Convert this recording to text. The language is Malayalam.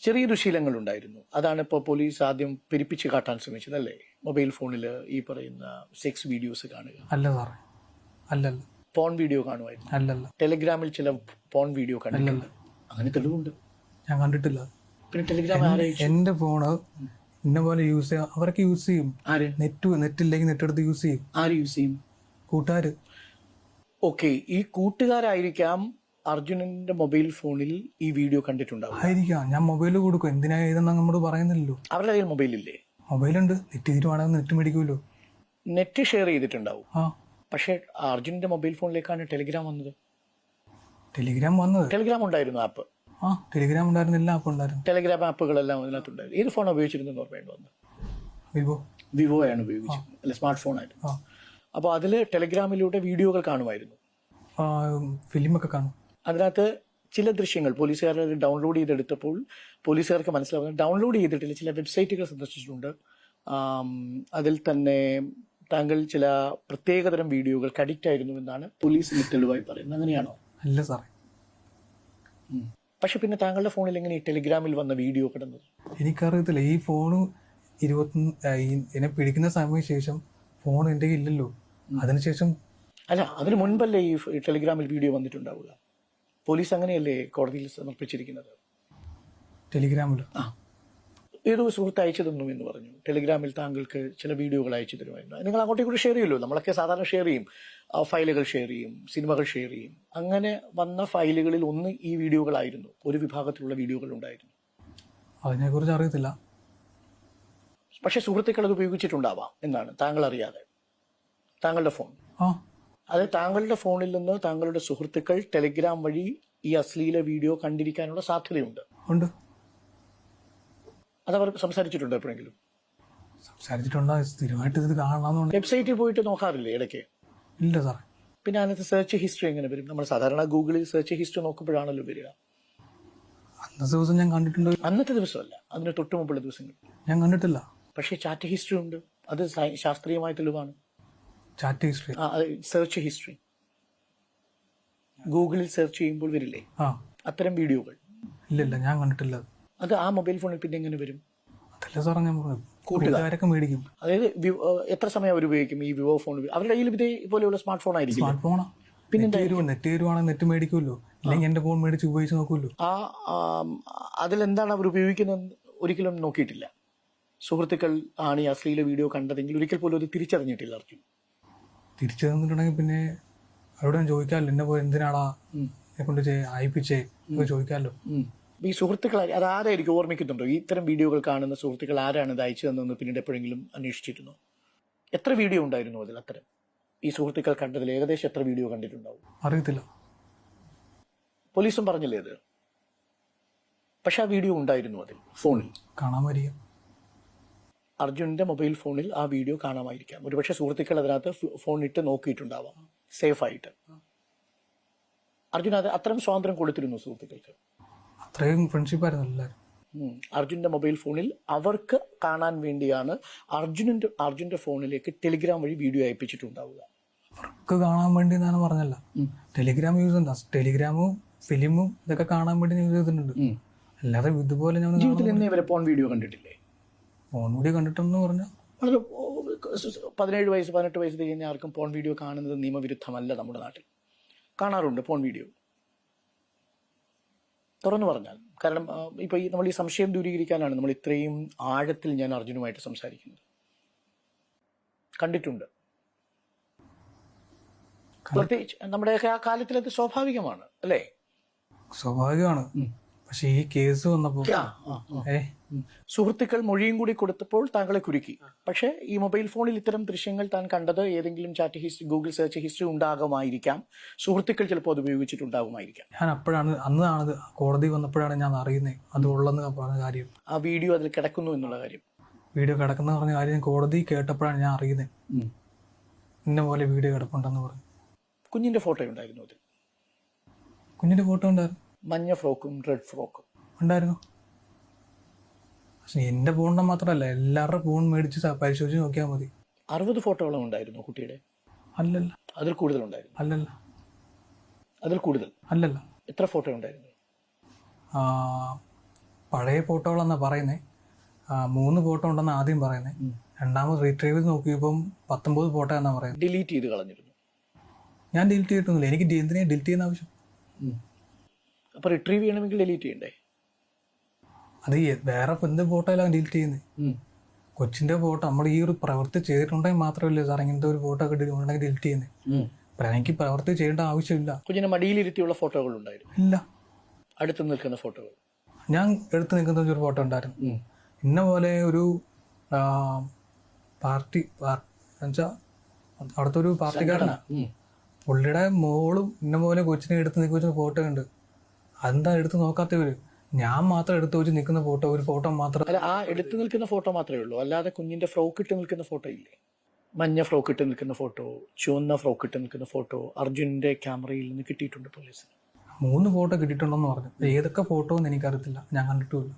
ചെറിയ ദുശീലങ്ങൾ ഉണ്ടായിരുന്നു അതാണ് ഇപ്പോൾ പോലീസ് ആദ്യം പെരുപ്പിച്ച് കാട്ടാൻ ശ്രമിച്ചത് അല്ലേ? മൊബൈൽ ഫോണിൽ ഈ പറയുന്ന സെക്സ് വീഡിയോസ് കാണുക. അല്ല സാറേ. അല്ലല്ല. പോൺ വീഡിയോ കാണുമായിരുന്നു. അല്ലല്ല. ടെലിഗ്രാമിൽ ചില പോൺ വീഡിയോ കണ്ടിട്ടുണ്ട്. അങ്ങനെ തെളിവുണ്ട്. ഞാൻ കണ്ടിട്ടില്ല. പിന്നെ ടെലിഗ്രാം എന്റെ ഫോണ് എന്നെ പോലെ യൂസ് ചെയ്യാം അവരൊക്കെ യൂസ് ചെയ്യും. ആര്? നെറ്റ് നെറ്റ് ഇല്ലെങ്കിൽ നെറ്റ് എടുത്ത് യൂസ് ചെയ്യും. ആര് യൂസ് ചെയ്യും? കൂട്ടുകാര്. ഓക്കെ ഈ കൂട്ടുകാരായിരിക്കാം അർജുനന്റെ മൊബൈൽ ഫോണിൽ ഈ വീഡിയോ കണ്ടിട്ടുണ്ടാവും. ആയിരിക്കാം. ഞാൻ മൊബൈൽ കൊടുക്കും. എന്തിനാ ഇതെന്ന് പറയുന്നില്ലല്ലോ. അവരുടെ കയ്യിൽ മൊബൈൽ ഇല്ലേ? മൊബൈലുണ്ട്. നെറ്റ് തീരുവാണെങ്കിൽ നെറ്റ് മേടിക്കുമല്ലോ. നെറ്റ് ഷെയർ ചെയ്തിട്ടുണ്ടാവും. ആ. പക്ഷേ അർജുനന്റെ മൊബൈൽ ഫോണിലേക്കാണ് ടെലിഗ്രാം വന്നത്. ടെലിഗ്രാം വന്നത്? ടെലിഗ്രാം ഉണ്ടായിരുന്നു ആപ്പ്. ആ ടെലിഗ്രാം ഉണ്ടായിരുന്നില്ല ആപ്പ് ആപ്പും ഉണ്ടായിരുന്നു. ടെലിഗ്രാം ആപ്പുകളെല്ലാം അതിനകത്തുണ്ടായിരുന്നു ഏത് ഫോൺ ഉപയോഗിച്ചിരുന്നു ഓർമ്മയുണ്ട് വന്ന് വിവോ. വിവോ ആണ് ഉപയോഗിച്ചത് അല്ല സ്മാർട്ട് ഫോൺ ആയിരുന്നു. അപ്പോൾ അതിൽ ടെലിഗ്രാമിലൂടെ വീഡിയോകൾ കാണുമായിരുന്നു. ഫിലിമൊക്കെ കാണും. അതിനകത്ത് ചില ദൃശ്യങ്ങൾ പോലീസുകാർ ഡൗൺലോഡ് ചെയ്തെടുത്തപ്പോൾ പോലീസുകാർക്ക് മനസ്സിലാവുന്നത് ഡൗൺലോഡ് ചെയ്തിട്ടില്ല. ചില വെബ്സൈറ്റുകൾ സന്ദർശിച്ചിട്ടുണ്ട്. അതിൽ തന്നെ താങ്കൾ ചില പ്രത്യേകതരം വീഡിയോകൾ അഡിക്റ്റ് ആയിരുന്നു എന്നാണ് പോലീസ് തെളിവായി പറയുന്നത്. അങ്ങനെയാണോ? അല്ല സാറേ. പക്ഷെ പിന്നെ താങ്കളുടെ ഫോണിൽ എങ്ങനെ ഈ ടെലിഗ്രാമിൽ വന്ന വീഡിയോ കിടന്നത് എനിക്കറിയത്തില്ല. ഈ ഫോൺ ഇരുപത്തി എന്നെ പിടിക്കുന്ന സമയം ശേഷം ഫോൺ എന്റെ ഇല്ലല്ലോ അതിനുശേഷം അല്ല അതിന് മുൻപല്ലേ ഈ ടെലിഗ്രാമിൽ വീഡിയോ വന്നിട്ടുണ്ടാവുക? പോലീസ് അങ്ങനെയല്ലേ കോടതിയിൽ സമർപ്പിച്ചിരിക്കുന്നത്? ടെലിഗ്രാമിൽ ആ. ഏതോ സുഹൃത്ത് അയച്ചു തന്നു എന്ന് പറഞ്ഞു. ടെലിഗ്രാമിൽ താങ്കൾക്ക് ചില വീഡിയോകൾ അയച്ചു തരുമായിരുന്നു. നിങ്ങൾ അങ്ങോട്ടേ കൂടി ഷെയർ ചെയ്യുമല്ലോ. നമ്മളൊക്കെ സാധാരണ ഷെയർ ചെയ്യും. ഫയലുകൾ ഷെയർ ചെയ്യും സിനിമകൾ ഷെയർ ചെയ്യും. അങ്ങനെ വന്ന ഫയലുകളിൽ ഒന്ന് ഈ വീഡിയോകളായിരുന്നു. ഒരു വിഭാഗത്തിലുള്ള വീഡിയോകൾ ഉണ്ടായിരുന്നു. അതിനെക്കുറിച്ച് അറിയത്തില്ല. പക്ഷേ സുഹൃത്തുക്കൾ അത് ഉപയോഗിച്ചിട്ടുണ്ടാവാം എന്നാണ് താങ്കൾ അറിയാതെ. താങ്കളുടെ ഫോൺ ആ. അത് താങ്കളുടെ ഫോണിൽ നിന്ന് താങ്കളുടെ സുഹൃത്തുക്കൾ ടെലിഗ്രാം വഴി ഈ അശ്ലീല വീഡിയോ കണ്ടിരിക്കാനുള്ള സാധ്യതയുണ്ട്. ഉണ്ട്. അതവർ സംസാരിച്ചിട്ടുണ്ടോ എപ്പോഴെങ്കിലും? സംസാരിച്ചിട്ടുണ്ടോ? സ്ഥിരമായിട്ട് ഇത് കാണണമെന്നുണ്ട് വെബ്സൈറ്റിൽ പോയിട്ട് നോക്കാറില്ലേ ഇടയ്ക്ക്? ഇല്ല സാറേ. പിന്നെ അതിനകത്ത് സെർച്ച് ഹിസ്റ്ററി എങ്ങനെ വരും? നമ്മൾ സാധാരണ ഗൂഗിളിൽ സെർച്ച് ഹിസ്റ്ററി നോക്കുമ്പോഴാണല്ലോ വരിക. അന്നത്തെ ദിവസം ഞാൻ കണ്ടിട്ടുണ്ട്. അന്നത്തെ ദിവസമല്ല അതിന് തൊട്ട് മുമ്പുള്ള ദിവസങ്ങൾ. ഞാൻ കണ്ടിട്ടില്ല. പക്ഷേ ചാറ്റ് ഹിസ്റ്ററി ഉണ്ട്. അത് ശാസ്ത്രീയമായ തെളിവാണ് ചാറ്റ് ഹിസ്റ്ററി സെർച്ച് ഹിസ്റ്ററി ഗൂഗിളിൽ സെർച്ച് ചെയ്യുമ്പോൾ വരില്ലേ? അത്തരം വീഡിയോകൾ. ഇല്ല ഇല്ല ഞാൻ കണ്ടിട്ടില്ല. അത്. ആ മൊബൈൽ ഫോണിൽ പിന്നെ എങ്ങനെ വരും? അതല്ല സാറേ ഞാൻ കൂട്ടുകാരൊക്കെ മേടിക്കും. അതായത് എത്ര സമയം അവർ ഉപയോഗിക്കും ഈ വിവോ ഫോൺ അവരുടെ കയ്യിൽ ഇതേപോലെയുള്ള സ്മാർട്ട് ഫോൺ ആയിരിക്കും സ്മാർട്ട് ഫോണാ പിന്നെ നെറ്റ് തരുവാണെങ്കിൽ നെറ്റ് മേടിക്കുമല്ലോ അല്ലെങ്കിൽ എന്റെ ഫോൺ മേടിച്ച് ഉപയോഗിച്ച് നോക്കുമല്ലോ ആ അതിൽ അതിലെന്താണ് അവർ ഉപയോഗിക്കുന്നത്? ഒരിക്കലും നോക്കിയിട്ടില്ല. സുഹൃത്തുക്കൾ ആണ് ഈ അശ്ലീല വീഡിയോ കണ്ടതെങ്കിൽ ഒരിക്കൽ പോലും അത് തിരിച്ചറിഞ്ഞിട്ടില്ല അർജുൻ. തിരിച്ചു തന്നിട്ടുണ്ടെങ്കിൽ പിന്നെ അവരോട് ഞാൻ ചോദിക്കാമല്ലോ എന്നെ പോലെ എന്തിനാടാ എന്നെ കൊണ്ട് അയപ്പിച്ചേ? എന്നൊക്കെ ചോദിക്കാമല്ലോ. ഈ സുഹൃത്തുക്കൾ അത് ആരായിരിക്കും ഓർമ്മിക്കുന്നുണ്ടോ? ഇത്തരം വീഡിയോകൾ കാണുന്ന സുഹൃത്തുക്കൾ ആരാണ് ഇത് അയച്ചു തന്നതെന്ന് പിന്നീട് എപ്പോഴെങ്കിലും അന്വേഷിച്ചിരുന്നു? എത്ര വീഡിയോ ഉണ്ടായിരുന്നു അതിൽ അത്തരം? ഈ സുഹൃത്തുക്കൾ കണ്ടതിൽ ഏകദേശം എത്ര വീഡിയോ കണ്ടിട്ടുണ്ടാവും? അറിയത്തില്ല. പോലീസും പറഞ്ഞില്ലേ അത്? പക്ഷെ ആ വീഡിയോ ഉണ്ടായിരുന്നു അതിൽ ഫോണിൽ. കാണാൻ വരിക. അർജുനന്റെ മൊബൈൽ ഫോണിൽ ആ വീഡിയോ കാണാമായിരിക്കാം. ഒരുപക്ഷെ സുഹൃത്തുക്കൾ അതിനകത്ത് ഫോൺ ഇട്ട് നോക്കിയിട്ടുണ്ടാവാം. സേഫ് ആയിട്ട് അർജുൻ അത് അത്രയും സ്വാതന്ത്ര്യം കൊടുത്തിരുന്നു സുഹൃത്തുക്കൾക്ക്? അത്രയും ഫ്രണ്ട്ഷിപ്പ് ആയിരുന്നു. അർജുന്റെ മൊബൈൽ ഫോണിൽ അവർക്ക് കാണാൻ വേണ്ടിയാണ് അർജുനന്റെ അർജുന്റെ ഫോണിലേക്ക് ടെലിഗ്രാം വഴി വീഡിയോ അയപ്പിച്ചിട്ടുണ്ടാവുക. അവർക്ക് കാണാൻ വേണ്ടി എന്നാണ് പറഞ്ഞല്ല. ടെലിഗ്രാം യൂസ് ഉണ്ട്. ടെലിഗ്രാമും ഫിലിമും ഇതൊക്കെ കാണാൻ വേണ്ടി യൂസ് ചെയ്തിട്ടുണ്ട്. അല്ലാതെ ഇതുപോലെ ഞാൻ ജീവിതത്തിൽ എന്നേ വരെ ഫോൺ വീഡിയോ കണ്ടിട്ടില്ലേ? ഫോൺ വീഡിയോ കണ്ടിട്ടെന്ന് പറഞ്ഞാൽ വളരെ പതിനേഴ് വയസ്സ് പതിനെട്ട് വയസ്സ് കഴിഞ്ഞ ആർക്കും പോൺ വീഡിയോ കാണുന്നത് നിയമവിരുദ്ധമല്ല നമ്മുടെ നാട്ടിൽ. കാണാറുണ്ട് പോൺ വീഡിയോ. തുറന്നു പറഞ്ഞാൽ. കാരണം ആ, ഇപ്പൊ ഈ നമ്മൾ ഈ സംശയം ദൂരീകരിക്കാനാണ് നമ്മൾ ഇത്രയും ആഴത്തിൽ ഞാൻ അർജുനുമായിട്ട് സംസാരിക്കുന്നത്. കണ്ടിട്ടുണ്ട്. പ്രത്യേകിച്ച് നമ്മുടെയൊക്കെ ആ കാലത്തിലത് സ്വാഭാവികമാണ് അല്ലേ? സ്വാഭാവികമാണ്. പക്ഷെ ഈ കേസ് വന്നപ്പോ. ഏ? സുഹൃത്തുക്കൾ മൊഴിയും കൂടി കൊടുത്തപ്പോൾ താങ്കളെ കുരുക്കി. പക്ഷേ ഈ മൊബൈൽ ഫോണിൽ ഇത്തരം ദൃശ്യങ്ങൾ താൻ കണ്ടത് ഏതെങ്കിലും chat history Google search history ഉണ്ടാകുമായിരിക്കാം. സുഹൃത്തുക്കൾ ചിലപ്പോൾ അത് ഉപയോഗിച്ചിട്ടുണ്ടാകുമായിരിക്കാം. ഞാൻ അപ്പോഴാണ് അന്നാണ് കോടതി വന്നപ്പോഴാണ് ഞാൻ അറിയുന്നത് അത് ഉള്ളെന്ന് പറഞ്ഞ കാര്യം. ആ വീഡിയോ അതിൽ കിടക്കുന്നു എന്നുള്ള കാര്യം. വീഡിയോ കിടക്കുന്ന പറഞ്ഞ കാര്യം കോടതി കേട്ടപ്പോഴാണ് ഞാൻ അറിയുന്നത് ഇന്ന പോലെ വീഡിയോ കിടപ്പുണ്ടെന്ന് പറഞ്ഞു. കുഞ്ഞിന്റെ ഫോട്ടോ ഉണ്ടായിരുന്നു അതിൽ. കുഞ്ഞിന്റെ ഫോട്ടോ ഉണ്ടായിരുന്നു. മഞ്ഞ ഫ്രോക്കും റെഡ് ഫ്രോക്കും. ഉണ്ടായിരുന്നു? പക്ഷെ എന്റെ ഫോണിന്റെ മാത്രമല്ല എല്ലാവരുടെ ഫോൺ മേടിച്ച് പരിശോധിച്ച് നോക്കിയാൽ മതി. അറുപത് ഫോട്ടോകളും ഉണ്ടായിരുന്നു കുട്ടിയുടെ. അല്ലല്ല. അതിൽ കൂടുതൽ ഉണ്ടായിരുന്നു. അല്ലല്ല. അതിൽ കൂടുതൽ. അല്ലല്ല. എത്ര ഫോട്ടോ ഉണ്ടായിരുന്നു? പഴയ ഫോട്ടോകളെന്നാണ് പറയുന്നത് മൂന്ന് ഫോട്ടോ ഉണ്ടെന്ന് ആദ്യം പറയുന്നത് രണ്ടാമത് റീട്രീവ് ചെയ്ത് നോക്കിയപ്പം പത്തൊമ്പത് ഫോട്ടോ എന്നാ പറയുന്നത് ഡിലീറ്റ് ചെയ്ത് കളഞ്ഞിരുന്നു. ഞാൻ ഡിലീറ്റ് ചെയ്തിട്ടൊന്നുമില്ല. എനിക്ക് എന്തിനാ ഡിലീറ്റ് ചെയ്യുന്ന ആവശ്യം? അപ്പൊ റിട്രീവ് ചെയ്യണമെങ്കിൽ ഡിലീറ്റ് ചെയ്യണ്ടേ? അത് വേറെ എന്ത് ഫോട്ടോ അല്ല ഡിലീറ്റ് ചെയ്യുന്നത് കൊച്ചിന്റെ ഫോട്ടോ നമ്മൾ ഈ ഒരു പ്രവൃത്തി ചെയ്തിട്ടുണ്ടെങ്കിൽ മാത്രമല്ലേ സാർ ഇങ്ങനത്തെ ഒരു ഫോട്ടോ ഒക്കെ ഉണ്ടെങ്കിൽ ഡിലീറ്റ് ചെയ്യുന്നത് എനിക്ക് പ്രവൃത്തി ചെയ്യേണ്ട ആവശ്യമില്ല. കുഞ്ഞിനെ മടിയിലിരുത്തിയുള്ള ഫോട്ടോകൾ ഉണ്ടായിരുന്നു. ഇല്ല. അടുത്ത് നിൽക്കുന്ന ഫോട്ടോകൾ. ഞാൻ എടുത്തു നിൽക്കുന്ന ഒരു ഫോട്ടോ ഉണ്ടായിരുന്നു. ഇന്ന പോലെ ഒരു പാർട്ടി എന്നുവെച്ചാൽ അവിടുത്തെ ഒരു പാർട്ടിക്കാരനാ. പുള്ളിയുടെ മോളും ഇന്ന പോലെ കൊച്ചിനെ എടുത്ത് നിൽക്കുന്ന ഫോട്ടോ ഉണ്ട്. അതെന്താ എടുത്ത് നോക്കാത്തവര്? ഞാൻ മാത്രം എടുത്ത് വെച്ച് നിൽക്കുന്ന ഫോട്ടോ ഒരു ഫോട്ടോ മാത്രം അല്ല ആ എടുത്തു നിൽക്കുന്ന ഫോട്ടോ മാത്രമേ ഉള്ളൂ. അല്ലാതെ കുഞ്ഞിന്റെ ഫ്രോക്ക് ഇട്ട് നിൽക്കുന്ന ഫോട്ടോ ഇല്ലേ? മഞ്ഞ ഫ്രോക്ക് ഇട്ട് നിൽക്കുന്ന ഫോട്ടോ ചുവന്ന ഫ്രോക്ക് ഇട്ട് നിൽക്കുന്ന ഫോട്ടോ അർജുനന്റെ ക്യാമറയിൽ നിന്ന് കിട്ടിയിട്ടുണ്ട് പോലീസിന്. മൂന്ന് ഫോട്ടോ കിട്ടിയിട്ടുണ്ടെന്ന് പറഞ്ഞു. ഏതൊക്കെ ഫോട്ടോ എന്ന് എനിക്കറിയത്തില്ല. ഞാൻ കണ്ടിട്ടുമില്ല.